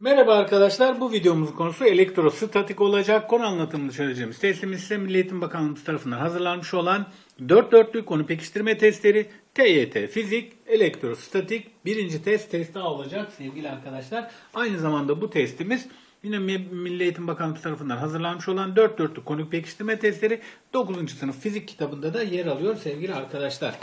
Merhaba arkadaşlar. Bu videomuzun konusu elektrostatik olacak. Konu anlatımını çözeceğimiz testimiz ise Milli Eğitim Bakanlığımız tarafından hazırlanmış olan 4 dörtlük konu pekiştirme testleri TYT Fizik Elektrostatik birinci test testi olacak sevgili arkadaşlar. Aynı zamanda bu testimiz yine Mi- Milli Eğitim Bakanlığı tarafından hazırlanmış olan 4 dörtlük konuk pekiştirme testleri 9. sınıf fizik kitabında da yer alıyor sevgili arkadaşlar.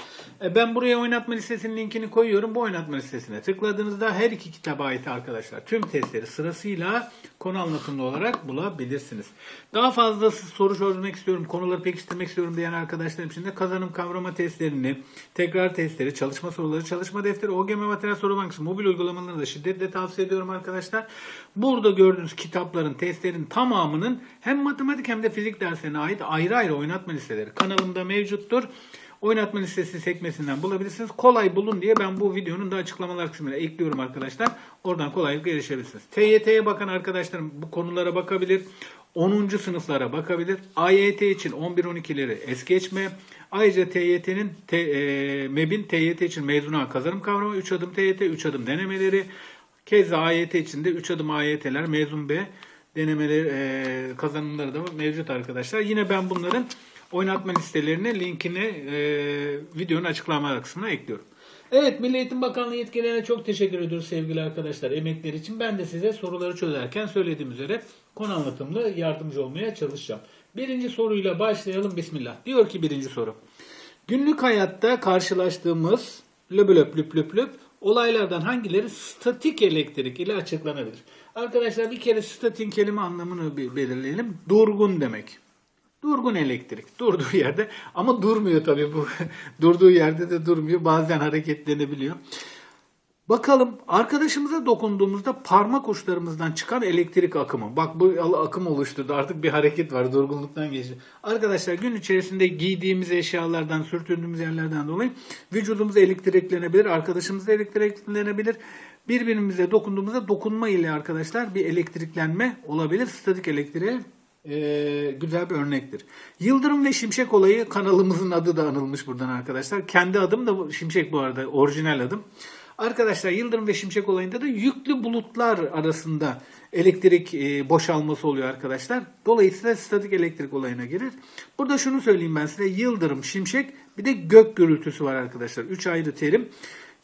E, Ben buraya oynatma listesinin linkini koyuyorum. Bu oynatma listesine tıkladığınızda her iki kitaba ait arkadaşlar tüm testleri sırasıyla konu anlatımlı olarak bulabilirsiniz. Daha fazla soru çözmek istiyorum, konuları pekiştirmek istiyorum diyen arkadaşlarım için de kazanım kavrama testlerini, tekrar testleri, çalışma soruları, çalışma defteri, OGM materyal soru bankası, mobil uygulamalarını da şiddetle tavsiye ediyorum arkadaşlar. Burada gördüğünüz kitapların, testlerin tamamının hem matematik hem de fizik derslerine ait ayrı ayrı oynatma listeleri kanalımda mevcuttur. Oynatma listesi sekmesinden bulabilirsiniz. Kolay bulun diye ben bu videonun da açıklamalar kısmına ekliyorum arkadaşlar. Oradan kolaylıkla erişebilirsiniz. TYT'ye bakan arkadaşlarım bu konulara bakabilir. 10. sınıflara bakabilir. AYT için 11-12'leri es geçme. Ayrıca TYT'nin e, MEB'in TYT için mezuna kazanım kavramı 3 adım TYT, 3 adım denemeleri. Keza AYT için de 3 adım AYT'ler, mezun B denemeleri e, kazanımları da mevcut arkadaşlar. Yine ben bunların oynatma listelerini linkini e, videonun açıklamalar kısmına ekliyorum. Evet Milli Eğitim Bakanlığı yetkililerine çok teşekkür ediyoruz sevgili arkadaşlar emekleri için. Ben de size soruları çözerken söylediğim üzere konu anlatımlı yardımcı olmaya çalışacağım. Birinci soruyla başlayalım. Bismillah. Diyor ki birinci soru. Günlük hayatta karşılaştığımız löp löp lüp lüp lüp olaylardan hangileri statik elektrik ile açıklanabilir? Arkadaşlar bir kere statik kelime anlamını bir belirleyelim. Durgun demek. Durgun elektrik. Durduğu yerde ama durmuyor tabii bu. Durduğu yerde de durmuyor. Bazen hareketlenebiliyor. Bakalım arkadaşımıza dokunduğumuzda parmak uçlarımızdan çıkan elektrik akımı. Bak bu akım oluşturdu. Artık bir hareket var. Durgunluktan geçti. Arkadaşlar gün içerisinde giydiğimiz eşyalardan, sürtündüğümüz yerlerden dolayı vücudumuz elektriklenebilir. Arkadaşımız da elektriklenebilir. Birbirimize dokunduğumuzda dokunma ile arkadaşlar bir elektriklenme olabilir. Statik elektriğe ee, güzel bir örnektir. Yıldırım ve Şimşek olayı kanalımızın adı da anılmış buradan arkadaşlar. Kendi adım da Şimşek bu arada orijinal adım. Arkadaşlar Yıldırım ve Şimşek olayında da yüklü bulutlar arasında elektrik e, boşalması oluyor arkadaşlar. Dolayısıyla statik elektrik olayına girer. Burada şunu söyleyeyim ben size. Yıldırım, Şimşek bir de gök gürültüsü var arkadaşlar. Üç ayrı terim.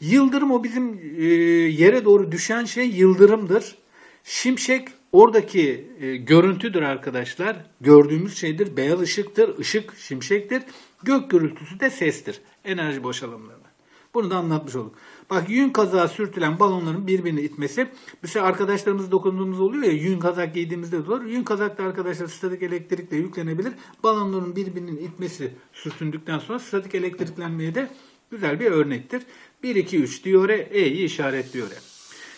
Yıldırım o bizim e, yere doğru düşen şey yıldırımdır. Şimşek oradaki e, görüntüdür arkadaşlar. Gördüğümüz şeydir. Beyaz ışıktır. Işık şimşektir. Gök gürültüsü de sestir. Enerji boşalımlarından. Bunu da anlatmış olduk. Bak yün kazağı sürtülen balonların birbirini itmesi. Mesela arkadaşlarımız dokunduğumuz oluyor ya yün kazak giydiğimizde de olur. Yün kazakta arkadaşlar statik elektrikle yüklenebilir. Balonların birbirinin itmesi sürtündükten sonra statik elektriklenmeye de güzel bir örnektir. 1, 2, 3 diyor. E'yi işaretliyor.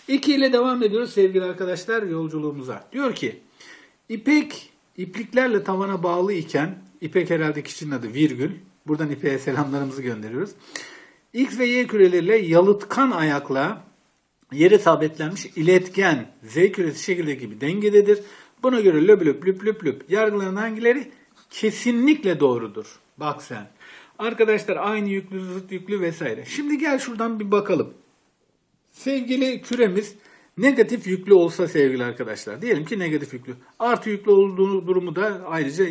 2 ile devam ediyoruz sevgili arkadaşlar yolculuğumuza. Diyor ki ipek ipliklerle tavana bağlı iken ipek herhalde kişinin adı virgül. Buradan ipek'e selamlarımızı gönderiyoruz. X ve Y küreleriyle yalıtkan ayakla yere sabitlenmiş iletken Z küresi şekilde gibi dengededir. Buna göre löp löp lüp lüp lüp yargılanan hangileri kesinlikle doğrudur. Bak sen. Arkadaşlar aynı yüklü zıt yüklü vesaire. Şimdi gel şuradan bir bakalım. Sevgili küremiz negatif yüklü olsa sevgili arkadaşlar. Diyelim ki negatif yüklü. Artı yüklü olduğu durumu da ayrıca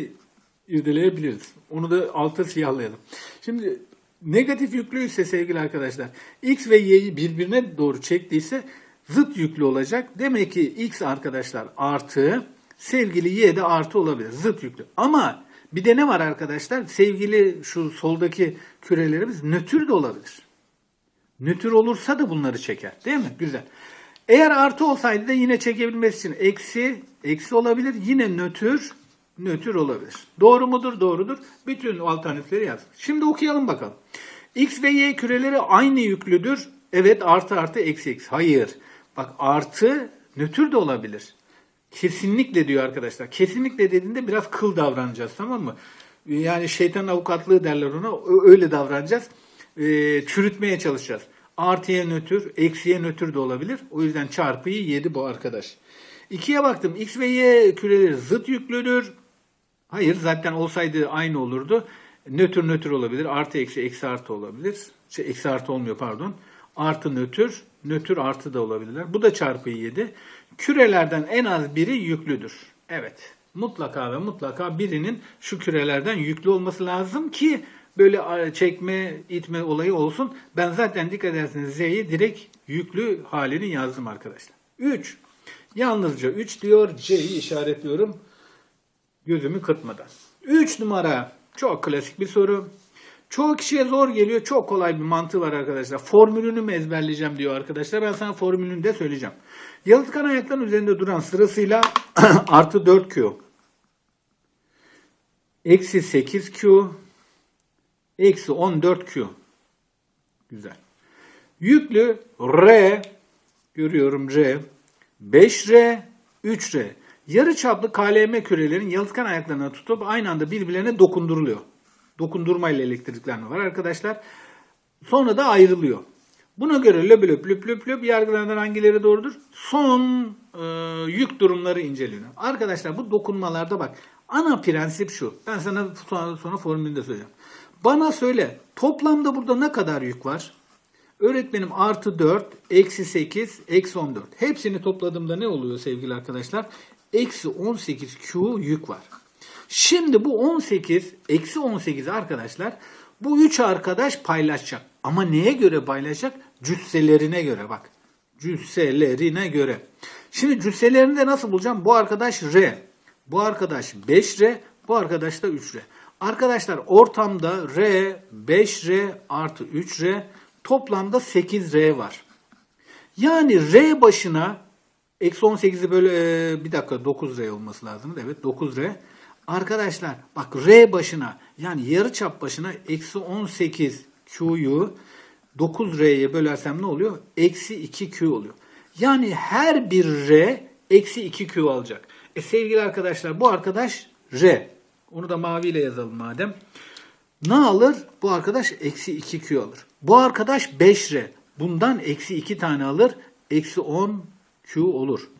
irdeleyebiliriz. Onu da alta siyahlayalım. Şimdi negatif yüklüyse sevgili arkadaşlar x ve y'yi birbirine doğru çektiyse zıt yüklü olacak. Demek ki x arkadaşlar artı sevgili y de artı olabilir. Zıt yüklü. Ama bir de ne var arkadaşlar? Sevgili şu soldaki kürelerimiz nötr de olabilir. Nötr olursa da bunları çeker. Değil mi? Güzel. Eğer artı olsaydı da yine çekebilmesi için eksi, eksi olabilir. Yine nötr, nötr olabilir. Doğru mudur? Doğrudur. Bütün alternatifleri yaz. Şimdi okuyalım bakalım. X ve Y küreleri aynı yüklüdür. Evet artı artı eksi eksi. Hayır. Bak artı nötr de olabilir. Kesinlikle diyor arkadaşlar. Kesinlikle dediğinde biraz kıl davranacağız tamam mı? Yani şeytan avukatlığı derler ona. Öyle davranacağız. Ee, çürütmeye çalışacağız. Artıya nötr, eksiye nötr de olabilir. O yüzden çarpıyı yedi bu arkadaş. İkiye baktım. X ve Y küreleri zıt yüklüdür. Hayır zaten olsaydı aynı olurdu. Nötr nötr olabilir. Artı eksi eksi artı olabilir. Şey, eksi artı olmuyor pardon. Artı nötr nötr artı da olabilirler. Bu da çarpı 7. Kürelerden en az biri yüklüdür. Evet. Mutlaka ve mutlaka birinin şu kürelerden yüklü olması lazım ki böyle çekme, itme olayı olsun. Ben zaten dikkat ederseniz Z'yi direkt yüklü halini yazdım arkadaşlar. 3. Yalnızca 3 diyor. C'yi işaretliyorum. Gözümü kırpmadan. 3 numara. Çok klasik bir soru. Çoğu kişiye zor geliyor. Çok kolay bir mantığı var arkadaşlar. Formülünü mü ezberleyeceğim diyor arkadaşlar. Ben sana formülünü de söyleyeceğim. Yalıtkan ayakların üzerinde duran sırasıyla artı 4Q. Eksi 8Q. Eksi 14Q. Güzel. Yüklü R. Görüyorum R. 5R. 3R. Yarı çaplı KLM kürelerin yalıtkan ayaklarına tutup aynı anda birbirlerine dokunduruluyor. Dokundurmayla elektriklenme var arkadaşlar. Sonra da ayrılıyor. Buna göre löp löp löp löp löp yargılanan hangileri doğrudur? Son e, yük durumları inceleniyor. Arkadaşlar bu dokunmalarda bak ana prensip şu. Ben sana sonra, sonra formülünü de söyleyeceğim. Bana söyle toplamda burada ne kadar yük var? Öğretmenim artı 4, eksi 8, eksi 14. Hepsini topladığımda ne oluyor sevgili arkadaşlar? Eksi 18 Q yük var. Şimdi bu 18, eksi 18 arkadaşlar bu 3 arkadaş paylaşacak. Ama neye göre paylaşacak? Cüsselerine göre bak. Cüsselerine göre. Şimdi cüsselerini de nasıl bulacağım? Bu arkadaş R. Bu arkadaş 5R. Bu arkadaş da 3R. Arkadaşlar ortamda R, 5R artı 3R toplamda 8R var. Yani R başına eksi 18'i böyle e, bir dakika 9R olması lazım. Evet 9R. Arkadaşlar bak R başına yani yarı çap başına eksi 18 Q'yu 9R'ye bölersem ne oluyor? Eksi 2Q oluyor. Yani her bir R eksi 2Q alacak. E sevgili arkadaşlar bu arkadaş R. Onu da maviyle yazalım madem. Ne alır? Bu arkadaş eksi 2Q alır. Bu arkadaş 5R. Bundan eksi 2 tane alır. Eksi 10Q olur.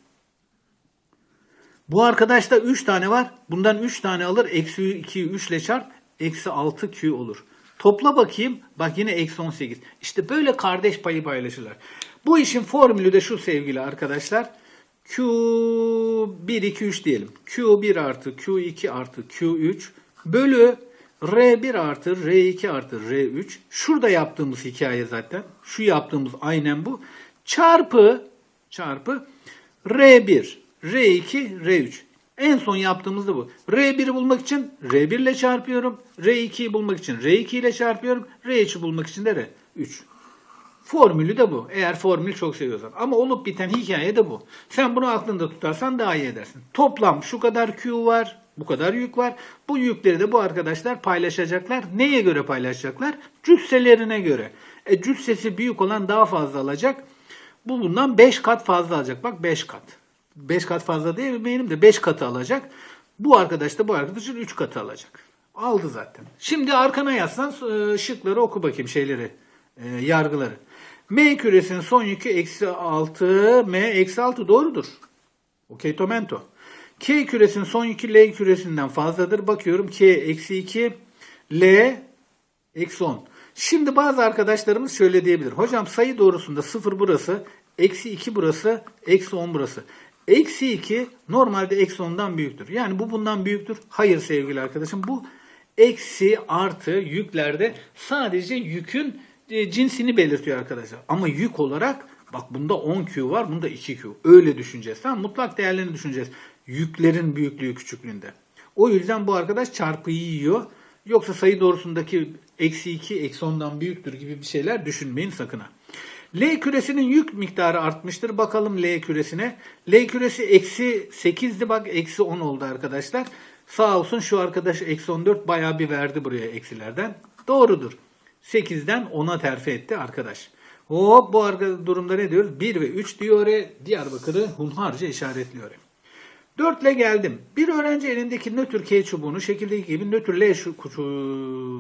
Bu arkadaşta 3 tane var. Bundan 3 tane alır. Eksi 2'yi 3 ile çarp. Eksi 6Q olur. Topla bakayım. Bak yine eksi 18. İşte böyle kardeş payı paylaşırlar. Bu işin formülü de şu sevgili arkadaşlar. Q1, 2, 3 diyelim. Q1 artı Q2 artı Q3 bölü R1 artı R2 artı R3. Şurada yaptığımız hikaye zaten. Şu yaptığımız aynen bu. Çarpı çarpı R1, R2, R3. En son yaptığımız da bu. R1'i bulmak için R1 ile çarpıyorum. R2'yi bulmak için R2 ile çarpıyorum. R3'ü bulmak için de R3. Formülü de bu. Eğer formülü çok seviyorsan. Ama olup biten hikaye de bu. Sen bunu aklında tutarsan daha iyi edersin. Toplam şu kadar Q var. Bu kadar yük var. Bu yükleri de bu arkadaşlar paylaşacaklar. Neye göre paylaşacaklar? Cüsselerine göre. E, cüssesi büyük olan daha fazla alacak. Bu bundan 5 kat fazla alacak. Bak 5 kat. 5 kat fazla benim de 5 katı alacak. Bu arkadaş da bu arkadaşın 3 katı alacak. Aldı zaten. Şimdi arkana yazsan e, şıkları oku bakayım şeyleri. E, yargıları. M küresinin son yükü eksi 6. M eksi 6 doğrudur. Okey tomento. K küresinin son yükü L küresinden fazladır. Bakıyorum K eksi 2. L eksi 10. Şimdi bazı arkadaşlarımız şöyle diyebilir. Hocam sayı doğrusunda 0 burası, eksi 2 burası, eksi 10 burası. Eksi 2 normalde eksi 10'dan büyüktür. Yani bu bundan büyüktür. Hayır sevgili arkadaşım bu eksi artı yüklerde sadece yükün e, cinsini belirtiyor arkadaşlar. Ama yük olarak bak bunda 10Q var bunda 2Q. Öyle düşüneceğiz. Tamam Mutlak değerlerini düşüneceğiz. Yüklerin büyüklüğü küçüklüğünde. O yüzden bu arkadaş çarpıyı yiyor. Yoksa sayı doğrusundaki eksi 2 eksi 10'dan büyüktür gibi bir şeyler düşünmeyin sakın ha. L küresinin yük miktarı artmıştır. Bakalım L küresine. L küresi eksi 8'di bak eksi 10 oldu arkadaşlar. Sağ olsun şu arkadaş eksi 14 bayağı bir verdi buraya eksilerden. Doğrudur. 8'den 10'a terfi etti arkadaş. Hop bu durumda ne diyoruz? 1 ve 3 diyor. Diyarbakır'ı hunharca işaretliyor. 4 ile geldim. Bir öğrenci elindeki nötr K çubuğunu şekildeki gibi nötr L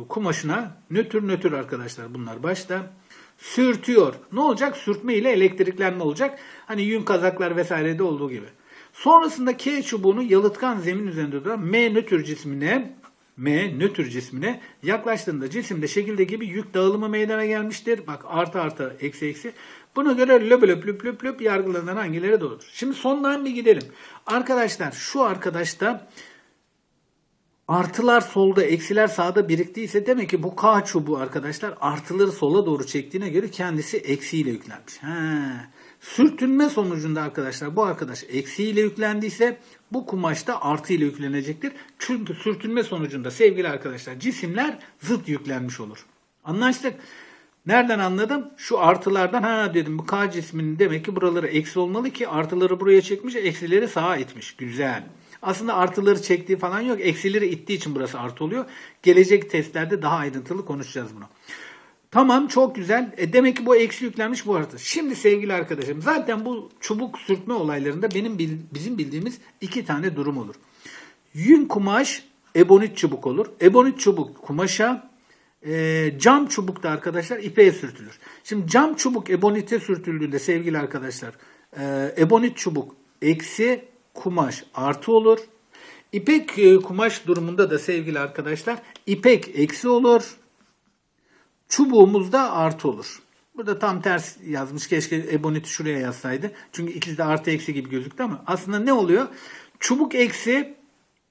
kumaşına nötr nötr arkadaşlar bunlar başta sürtüyor. Ne olacak? Sürtme ile elektriklenme olacak. Hani yün kazaklar vesairede olduğu gibi. Sonrasında K çubuğunu yalıtkan zemin üzerinde duran M nötr cismine M nötr cismine yaklaştığında cisimde şekilde gibi yük dağılımı meydana gelmiştir. Bak artı artı eksi eksi. Buna göre löp löp löp löp löp yargılanan hangileri doğrudur? Şimdi sondan bir gidelim. Arkadaşlar şu arkadaşta artılar solda, eksiler sağda biriktiyse demek ki bu K çubuğu arkadaşlar artıları sola doğru çektiğine göre kendisi eksiyle yüklenmiş. He. Sürtünme sonucunda arkadaşlar bu arkadaş eksiyle yüklendiyse bu kumaşta artı ile yüklenecektir. Çünkü sürtünme sonucunda sevgili arkadaşlar cisimler zıt yüklenmiş olur. Anlaştık. Nereden anladım? Şu artılardan ha dedim bu K cisminin demek ki buraları eksi olmalı ki artıları buraya çekmiş, eksileri sağa itmiş. Güzel. Aslında artıları çektiği falan yok. Eksileri ittiği için burası artı oluyor. Gelecek testlerde daha ayrıntılı konuşacağız bunu. Tamam çok güzel. E demek ki bu eksi yüklenmiş bu artı. Şimdi sevgili arkadaşım zaten bu çubuk sürtme olaylarında benim bizim bildiğimiz iki tane durum olur. Yün kumaş ebonit çubuk olur. Ebonit çubuk kumaşa, e, cam çubuk da arkadaşlar ipeğe sürtülür. Şimdi cam çubuk ebonite sürtüldüğünde sevgili arkadaşlar e, ebonit çubuk eksi kumaş artı olur. İpek e, kumaş durumunda da sevgili arkadaşlar ipek eksi olur. Çubuğumuz da artı olur. Burada tam ters yazmış. Keşke eboniti şuraya yazsaydı. Çünkü ikisi de artı eksi gibi gözüktü ama aslında ne oluyor? Çubuk eksi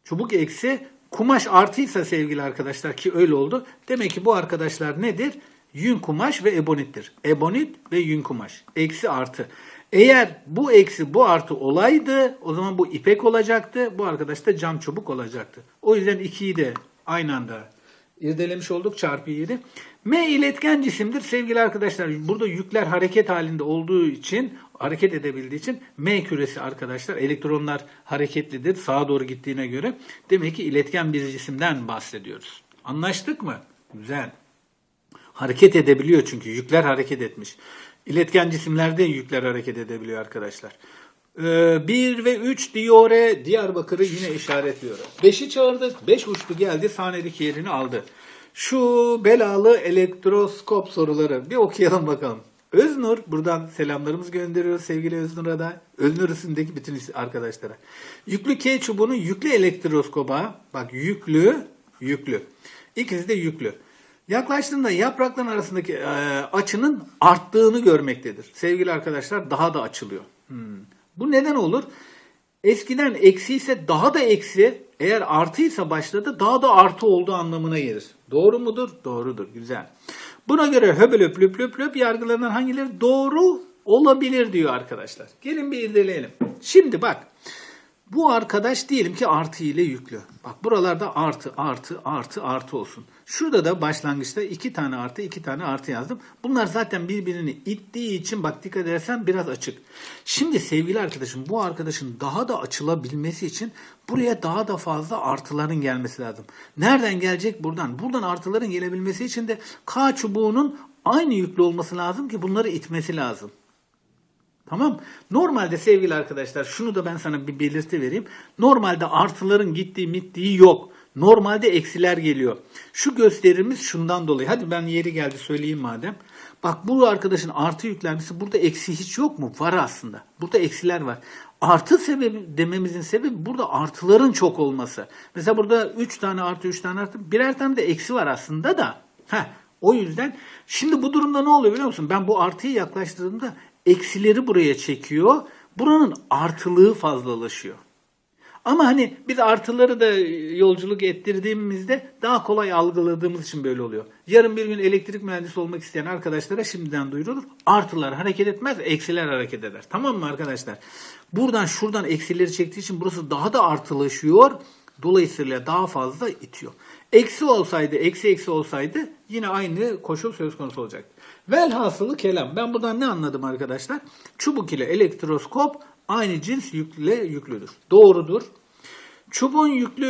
çubuk eksi kumaş artıysa sevgili arkadaşlar ki öyle oldu. Demek ki bu arkadaşlar nedir? Yün kumaş ve ebonittir. Ebonit ve yün kumaş. Eksi artı. Eğer bu eksi bu artı olaydı o zaman bu ipek olacaktı. Bu arkadaş da cam çubuk olacaktı. O yüzden ikiyi de aynı anda irdelemiş olduk çarpı 7. M iletken cisimdir sevgili arkadaşlar. Burada yükler hareket halinde olduğu için hareket edebildiği için M küresi arkadaşlar elektronlar hareketlidir sağa doğru gittiğine göre. Demek ki iletken bir cisimden bahsediyoruz. Anlaştık mı? Güzel. Hareket edebiliyor çünkü yükler hareket etmiş. İletken cisimlerde yükler hareket edebiliyor arkadaşlar. 1 ve 3 Diyore Diyarbakır'ı yine işaretliyor. 5'i çağırdık. 5 uçtu geldi sahnedeki yerini aldı. Şu belalı elektroskop soruları bir okuyalım bakalım. Öznur buradan selamlarımızı gönderiyoruz sevgili Öznur'a da. Öznur üstündeki bütün arkadaşlara. Yüklü K çubuğunun yüklü elektroskoba bak yüklü yüklü. İkisi de yüklü. Yaklaştığında yaprakların arasındaki e, açının arttığını görmektedir. Sevgili arkadaşlar daha da açılıyor. Hmm. Bu neden olur? Eskiden eksi ise daha da eksi, eğer artıysa başladı daha da artı olduğu anlamına gelir. Doğru mudur? Doğrudur. Güzel. Buna göre höbelöp löp löp löp yargılanan hangileri doğru olabilir diyor arkadaşlar. Gelin bir irdeleyelim. Şimdi bak. Bu arkadaş diyelim ki artı ile yüklü. Bak buralarda artı, artı, artı, artı olsun. Şurada da başlangıçta iki tane artı, iki tane artı yazdım. Bunlar zaten birbirini ittiği için bak dikkat edersen biraz açık. Şimdi sevgili arkadaşım bu arkadaşın daha da açılabilmesi için buraya daha da fazla artıların gelmesi lazım. Nereden gelecek? Buradan. Buradan artıların gelebilmesi için de K çubuğunun aynı yüklü olması lazım ki bunları itmesi lazım. Tamam. Normalde sevgili arkadaşlar şunu da ben sana bir belirti vereyim. Normalde artıların gittiği mittiği yok. Normalde eksiler geliyor. Şu gösterimiz şundan dolayı. Hadi ben yeri geldi söyleyeyim madem. Bak bu arkadaşın artı yüklenmesi burada eksi hiç yok mu? Var aslında. Burada eksiler var. Artı sebebi dememizin sebebi burada artıların çok olması. Mesela burada 3 tane artı 3 tane artı birer tane de eksi var aslında da. Heh, o yüzden şimdi bu durumda ne oluyor biliyor musun? Ben bu artıyı yaklaştırdığımda eksileri buraya çekiyor. Buranın artılığı fazlalaşıyor. Ama hani biz artıları da yolculuk ettirdiğimizde daha kolay algıladığımız için böyle oluyor. Yarın bir gün elektrik mühendisi olmak isteyen arkadaşlara şimdiden duyurulur. Artılar hareket etmez, eksiler hareket eder. Tamam mı arkadaşlar? Buradan şuradan eksileri çektiği için burası daha da artılaşıyor. Dolayısıyla daha fazla itiyor. Eksi olsaydı, eksi eksi olsaydı yine aynı koşul söz konusu olacaktı. Velhasılı kelam. Ben buradan ne anladım arkadaşlar? Çubuk ile elektroskop aynı cins yükle yüklüdür. Doğrudur. Çubuğun yüklü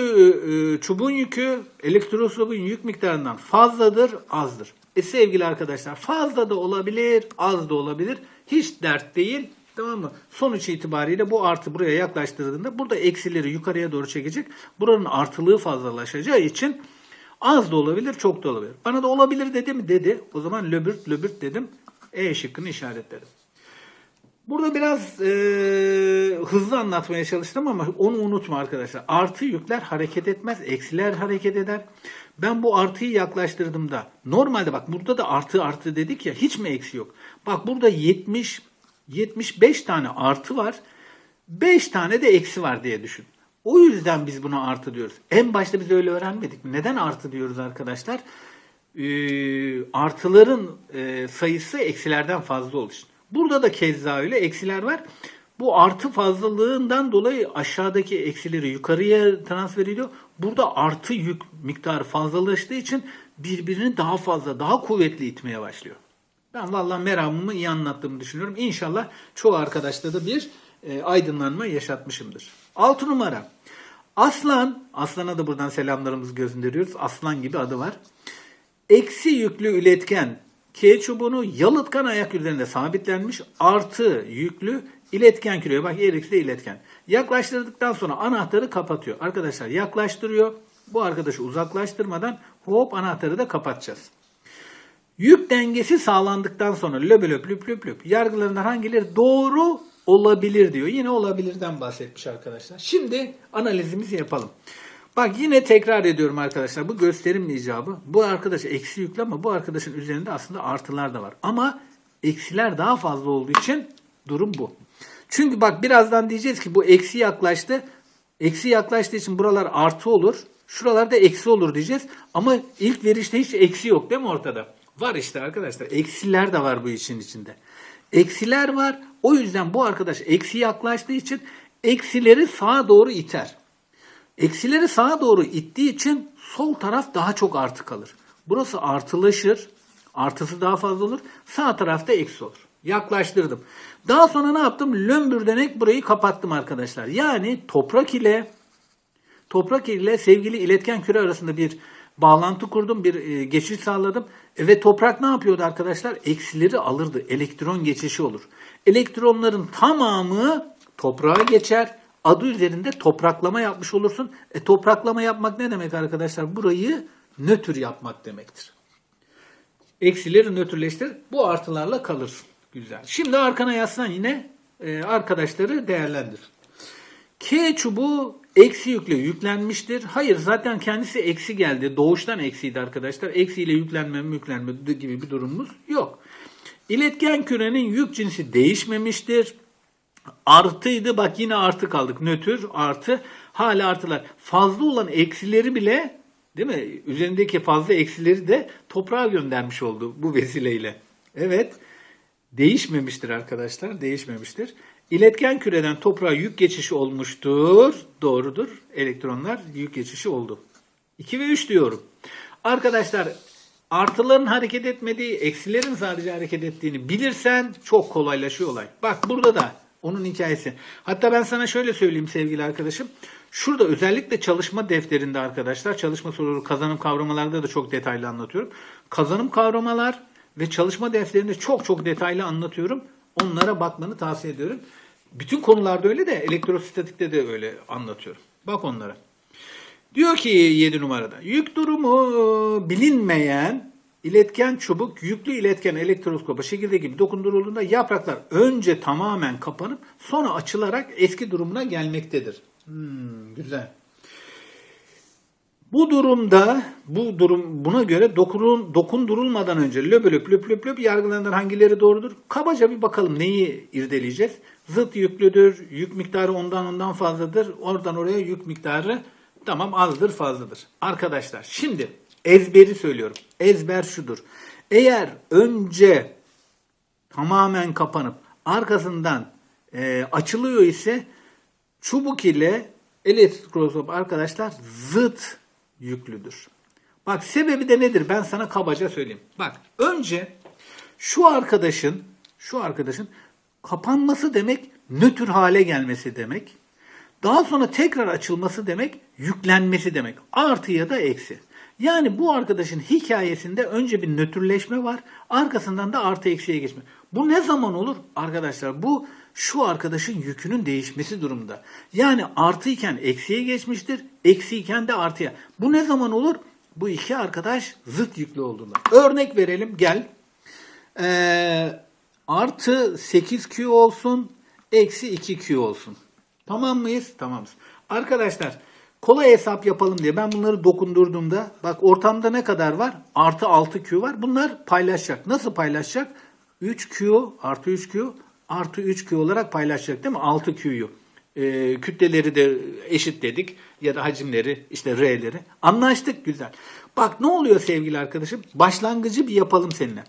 e, çubuğun yükü elektroskopun yük miktarından fazladır, azdır. E sevgili arkadaşlar fazla da olabilir, az da olabilir. Hiç dert değil. Tamam mı? Sonuç itibariyle bu artı buraya yaklaştırdığında burada eksileri yukarıya doğru çekecek. Buranın artılığı fazlalaşacağı için az da olabilir, çok da olabilir. Bana da olabilir dedi mi? Dedi. O zaman löbürt löbürt dedim. E şıkkını işaretledim. Burada biraz e, hızlı anlatmaya çalıştım ama onu unutma arkadaşlar. Artı yükler hareket etmez, eksiler hareket eder. Ben bu artıyı yaklaştırdığımda normalde bak burada da artı artı dedik ya hiç mi eksi yok? Bak burada 70 75 tane artı var. 5 tane de eksi var diye düşün. O yüzden biz buna artı diyoruz. En başta biz öyle öğrenmedik mi? Neden artı diyoruz arkadaşlar? Ee, artıların e, sayısı eksilerden fazla olduğu için. Burada da keza öyle eksiler var. Bu artı fazlalığından dolayı aşağıdaki eksileri yukarıya transfer ediyor. Burada artı yük miktarı fazlalaştığı için birbirini daha fazla, daha kuvvetli itmeye başlıyor. Ben vallahi meramımı iyi anlattığımı düşünüyorum. İnşallah çoğu arkadaşta da bir e, aydınlanma yaşatmışımdır. 6 numara. Aslan, Aslan'a da buradan selamlarımızı gönderiyoruz. Aslan gibi adı var. Eksi yüklü iletken K çubuğunu yalıtkan ayak üzerinde sabitlenmiş artı yüklü iletken küreğe bak ikisi de iletken. Yaklaştırdıktan sonra anahtarı kapatıyor. Arkadaşlar yaklaştırıyor. Bu arkadaşı uzaklaştırmadan hop anahtarı da kapatacağız. Yük dengesi sağlandıktan sonra löbelöp lüp lüp lüp yargılarından hangileri doğru olabilir diyor. Yine olabilirden bahsetmiş arkadaşlar. Şimdi analizimizi yapalım. Bak yine tekrar ediyorum arkadaşlar. Bu gösterim icabı. Bu arkadaş eksi yüklü ama bu arkadaşın üzerinde aslında artılar da var. Ama eksiler daha fazla olduğu için durum bu. Çünkü bak birazdan diyeceğiz ki bu eksi yaklaştı. Eksi yaklaştığı için buralar artı olur. Şuralarda eksi olur diyeceğiz. Ama ilk verişte hiç eksi yok değil mi ortada? Var işte arkadaşlar. Eksiler de var bu işin içinde. Eksiler var. O yüzden bu arkadaş eksi yaklaştığı için eksileri sağa doğru iter. Eksileri sağa doğru ittiği için sol taraf daha çok artı kalır. Burası artılaşır. Artısı daha fazla olur. Sağ tarafta eksi olur. Yaklaştırdım. Daha sonra ne yaptım? Lömbürdenek burayı kapattım arkadaşlar. Yani toprak ile toprak ile sevgili iletken küre arasında bir bağlantı kurdum, bir e, geçiş sağladım. E, ve toprak ne yapıyordu arkadaşlar? Eksileri alırdı. Elektron geçişi olur. Elektronların tamamı toprağa geçer. Adı üzerinde topraklama yapmış olursun. E, topraklama yapmak ne demek arkadaşlar? Burayı nötr yapmak demektir. Eksileri nötrleştir. Bu artılarla kalırsın. Güzel. Şimdi arkana yaslan yine e, arkadaşları değerlendir. K çubuğu eksi yükle yüklenmiştir. Hayır zaten kendisi eksi geldi. Doğuştan eksiydi arkadaşlar. Eksiyle yüklenme yüklenme gibi bir durumumuz yok. İletken kürenin yük cinsi değişmemiştir. Artıydı bak yine artı kaldık. Nötr artı hala artılar. Fazla olan eksileri bile değil mi? Üzerindeki fazla eksileri de toprağa göndermiş oldu bu vesileyle. Evet. Değişmemiştir arkadaşlar. Değişmemiştir. İletken küreden toprağa yük geçişi olmuştur. Doğrudur. Elektronlar yük geçişi oldu. 2 ve 3 diyorum. Arkadaşlar artıların hareket etmediği, eksilerin sadece hareket ettiğini bilirsen çok kolaylaşıyor olay. Bak burada da onun hikayesi. Hatta ben sana şöyle söyleyeyim sevgili arkadaşım. Şurada özellikle çalışma defterinde arkadaşlar, çalışma soruları kazanım kavramalarda da çok detaylı anlatıyorum. Kazanım kavramalar ve çalışma defterinde çok çok detaylı anlatıyorum. Onlara bakmanı tavsiye ediyorum. Bütün konularda öyle de elektrostatikte de öyle anlatıyorum. Bak onlara. Diyor ki 7 numarada yük durumu bilinmeyen iletken çubuk yüklü iletken elektroskopa şekilde gibi dokundurulduğunda yapraklar önce tamamen kapanıp sonra açılarak eski durumuna gelmektedir. Hmm, güzel. Bu durumda bu durum buna göre dokunun, dokundurulmadan önce löp löp löp löp löp yargılananlar hangileri doğrudur? Kabaca bir bakalım neyi irdeleyeceğiz? Zıt yüklüdür, yük miktarı ondan ondan fazladır. Oradan oraya yük miktarı tamam azdır fazladır. Arkadaşlar şimdi ezberi söylüyorum. Ezber şudur. Eğer önce tamamen kapanıp arkasından e, açılıyor ise çubuk ile elektroskop arkadaşlar zıt yüklüdür. Bak sebebi de nedir? Ben sana kabaca söyleyeyim. Bak önce şu arkadaşın şu arkadaşın kapanması demek nötr hale gelmesi demek. Daha sonra tekrar açılması demek yüklenmesi demek. Artı ya da eksi. Yani bu arkadaşın hikayesinde önce bir nötrleşme var. Arkasından da artı eksiye geçme. Bu ne zaman olur? Arkadaşlar bu şu arkadaşın yükünün değişmesi durumda. Yani artıyken eksiye geçmiştir. Eksiyken de artıya. Bu ne zaman olur? Bu iki arkadaş zıt yüklü oldular. Örnek verelim gel. Ee, artı 8Q olsun eksi 2Q olsun. Tamam mıyız? Tamamız. Arkadaşlar kolay hesap yapalım diye ben bunları dokundurduğumda bak ortamda ne kadar var? Artı 6Q var. Bunlar paylaşacak. Nasıl paylaşacak? 3Q artı 3Q artı 3Q olarak paylaşacak değil mi? 6Q'yu. Ee, kütleleri de eşitledik ya da hacimleri işte R'leri. Anlaştık güzel. Bak ne oluyor sevgili arkadaşım? Başlangıcı bir yapalım seninle.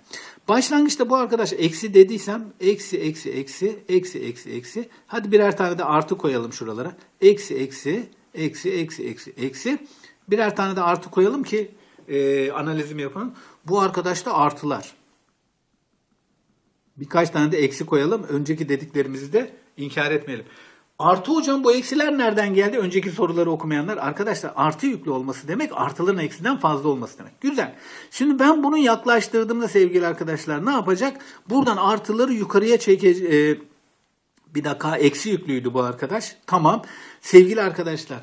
Başlangıçta bu arkadaş eksi dediysem eksi eksi eksi eksi eksi eksi. Hadi birer tane de artı koyalım şuralara. Eksi eksi eksi eksi eksi eksi. Birer tane de artı koyalım ki e, analizimi yapalım. Bu arkadaşta artılar. Birkaç tane de eksi koyalım. Önceki dediklerimizi de inkar etmeyelim. Artı hocam bu eksiler nereden geldi? Önceki soruları okumayanlar. Arkadaşlar artı yüklü olması demek artıların eksiden fazla olması demek. Güzel. Şimdi ben bunu yaklaştırdığımda sevgili arkadaşlar ne yapacak? Buradan artıları yukarıya çekecek. E, bir dakika eksi yüklüydü bu arkadaş. Tamam. Sevgili arkadaşlar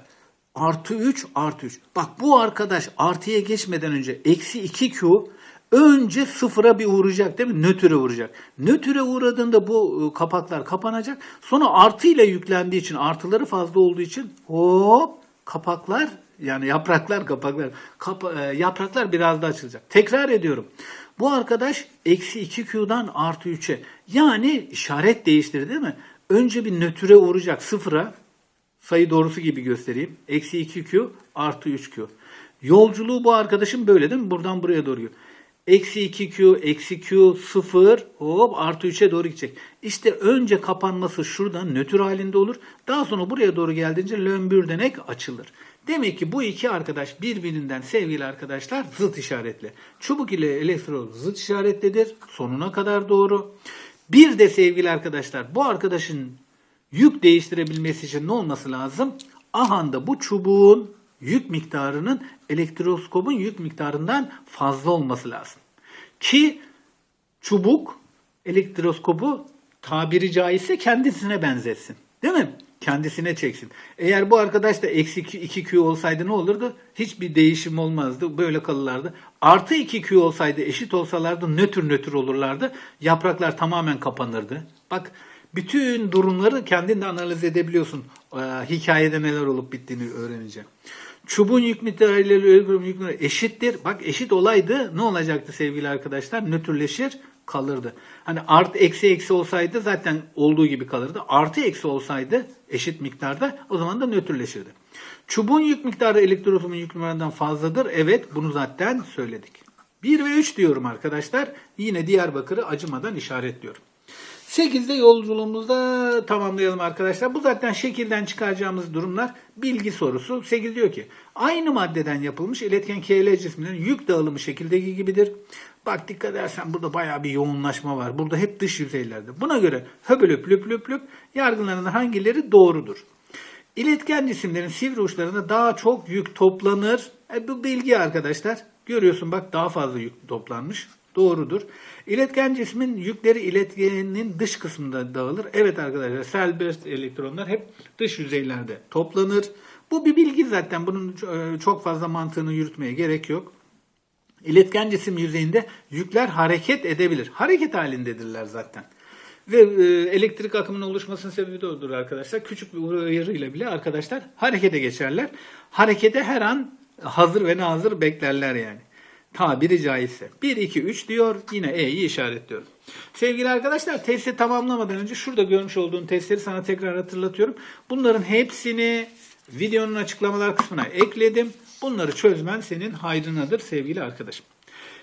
artı 3 artı 3. Bak bu arkadaş artıya geçmeden önce eksi 2Q önce sıfıra bir uğrayacak değil mi? Nötre uğrayacak. Nötre uğradığında bu e, kapaklar kapanacak. Sonra artı ile yüklendiği için artıları fazla olduğu için hop kapaklar yani yapraklar kapaklar kapa- e, yapraklar biraz da açılacak. Tekrar ediyorum. Bu arkadaş eksi 2Q'dan artı 3'e yani işaret değiştirdi değil mi? Önce bir nötre uğrayacak sıfıra sayı doğrusu gibi göstereyim. Eksi 2Q artı 3Q. Yolculuğu bu arkadaşım böyle değil mi? Buradan buraya doğru. Eksi 2Q, eksi Q, 0, hop artı 3'e doğru gidecek. İşte önce kapanması şuradan nötr halinde olur. Daha sonra buraya doğru geldiğince lömbürdenek açılır. Demek ki bu iki arkadaş birbirinden sevgili arkadaşlar zıt işaretli. Çubuk ile elektrot zıt işaretlidir. Sonuna kadar doğru. Bir de sevgili arkadaşlar bu arkadaşın yük değiştirebilmesi için ne olması lazım? Ahanda bu çubuğun yük miktarının elektroskopun yük miktarından fazla olması lazım. Ki çubuk elektroskopu tabiri caizse kendisine benzetsin. Değil mi? Kendisine çeksin. Eğer bu arkadaş da eksi 2Q olsaydı ne olurdu? Hiçbir değişim olmazdı. Böyle kalırlardı. Artı 2Q olsaydı eşit olsalardı nötr nötr olurlardı. Yapraklar tamamen kapanırdı. Bak bütün durumları kendin de analiz edebiliyorsun. Ee, hikayede neler olup bittiğini öğreneceğim. Çubuğun yük miktarı ile öbürünün yük miktarı eşittir. Bak eşit olaydı ne olacaktı sevgili arkadaşlar? Nötrleşir kalırdı. Hani artı eksi eksi olsaydı zaten olduğu gibi kalırdı. Artı eksi olsaydı eşit miktarda o zaman da nötrleşirdi. Çubuğun yük miktarı elektrotomun yük miktarından fazladır. Evet bunu zaten söyledik. 1 ve 3 diyorum arkadaşlar. Yine Diyarbakır'ı acımadan işaretliyorum. 8'de yolculuğumuzda tamamlayalım arkadaşlar. Bu zaten şekilden çıkaracağımız durumlar bilgi sorusu. 8 diyor ki aynı maddeden yapılmış iletken KL cisminin yük dağılımı şekildeki gibidir. Bak dikkat edersen burada bayağı bir yoğunlaşma var. Burada hep dış yüzeylerde. Buna göre höbölöp lüp lüp lüp yargılarının hangileri doğrudur? İletken cisimlerin sivri uçlarında daha çok yük toplanır. E, bu bilgi arkadaşlar. Görüyorsun bak daha fazla yük toplanmış. Doğrudur. İletken cismin yükleri iletkenin dış kısmında dağılır. Evet arkadaşlar serbest elektronlar hep dış yüzeylerde toplanır. Bu bir bilgi zaten. Bunun e, çok fazla mantığını yürütmeye gerek yok. İletken cisim yüzeyinde yükler hareket edebilir. Hareket halindedirler zaten. Ve e, elektrik akımının oluşmasının sebebi de odur arkadaşlar. Küçük bir uyarıyla bile arkadaşlar harekete geçerler. Harekete her an hazır ve nazır beklerler yani. Tabiri caizse. 1, 2, 3 diyor. Yine E'yi işaretliyorum. Sevgili arkadaşlar testi tamamlamadan önce şurada görmüş olduğun testleri sana tekrar hatırlatıyorum. Bunların hepsini videonun açıklamalar kısmına ekledim. Bunları çözmen senin hayrınadır sevgili arkadaşım.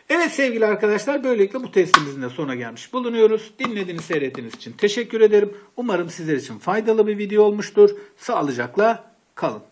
Evet sevgili arkadaşlar böylelikle bu testimizin de sona gelmiş bulunuyoruz. Dinlediğiniz, seyrettiğiniz için teşekkür ederim. Umarım sizler için faydalı bir video olmuştur. Sağlıcakla kalın.